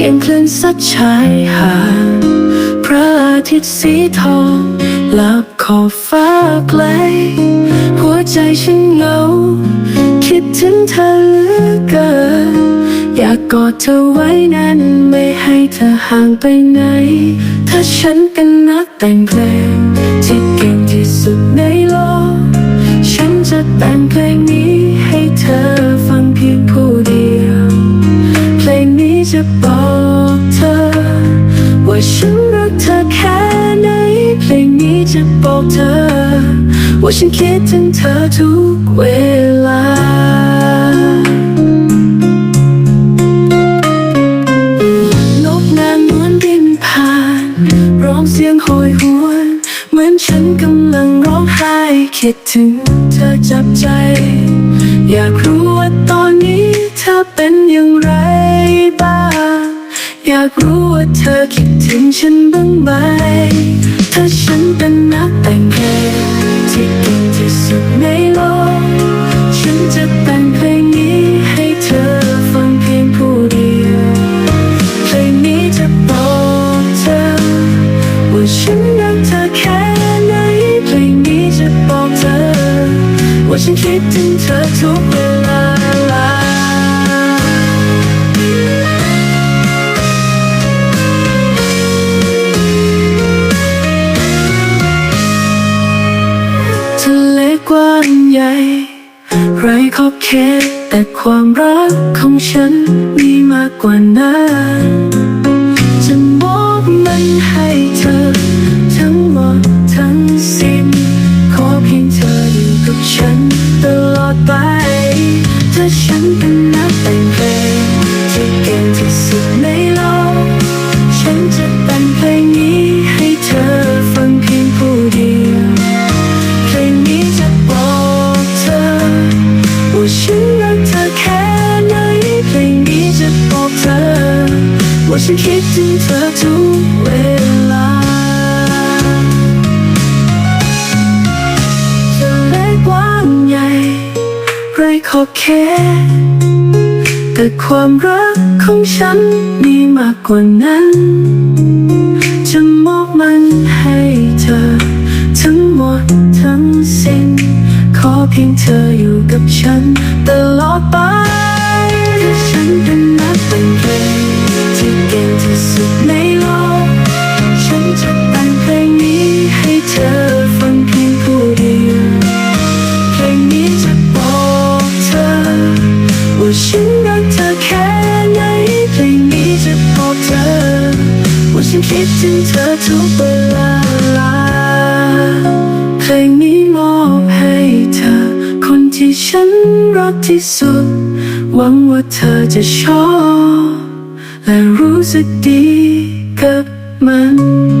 ียงคลื่นซัดชายหาดพระอาทิตย์สีทองลับขอบฟ้าไกล หัวใจฉันเหงา คิดถึงเธอเหลือเกิน อยากกอดเธอไว้แน่นไม่ให้เธอห่างไปไหน ถ้าฉันเป็นนักแต่งเพลง ที่เก่งที่สุดในโลก ฉันจะแต่งเพลงนี้ให้เธอฟังเพียงผู้เดียว เพลงนี้จะบอก จะบอกเธอ ว่าฉันคิดถึงเธอทุกเวลา นกนางนวลบินผ่าน ร้องเสียงโหยหวน เหมือนฉันกำลังร้องไห้คิดถึงเธอจับใจ อยากรู้ว่าตอนนี้เธอเป็นอย่างไรบ้าง อยากรู้ว่าเธอคิดถึงฉันบ้างไหม ถ้าฉันเป็นนักแต่งเพลงที่เก่งที่สุดในโลก ฉันจะแต่งเพลงนี้ให้เธอฟังเพียงผู้เดียว เพลงนี้จะบอกเธอ ว่าฉันรักเธอแค่ไหน เพลงนี้จะบอกเธอ ว่าฉันคิดถึงเธอทุกเวลา ใหญ่ไรขอบเขตแต่ความรักของฉันมีมากกว่านั้น ฉันคิดถึงเธอทุกเวลาทะเล็กว้างใหญ่ไรขอบเขตแต่ความรักของฉันมีมากกว่านั้น จะมอบมันให้เธอ ทั้งหมดทั้งสิ้น ขอเพียงเธออยู่กับฉัน ตลอดไปถ้าฉันเป็นนักแต่งเพลงที่เก่งที่ สุดในโลก ฉันจะแต่งเพลงนี้ให้เธอฟังเพียงผู้เดียวเพลงนี้จะบอกเธอ ว่าฉันรักเธอแค่ไหน เพลงนี้จะบอกเธอ ว่าฉันคิดถึงเธอทุกเวลาเพลงนี้มอบให้เธอ คนที่ฉันรักที่สุด หวังว่าเธอจะชอบ และรู้สึกดีกับมัน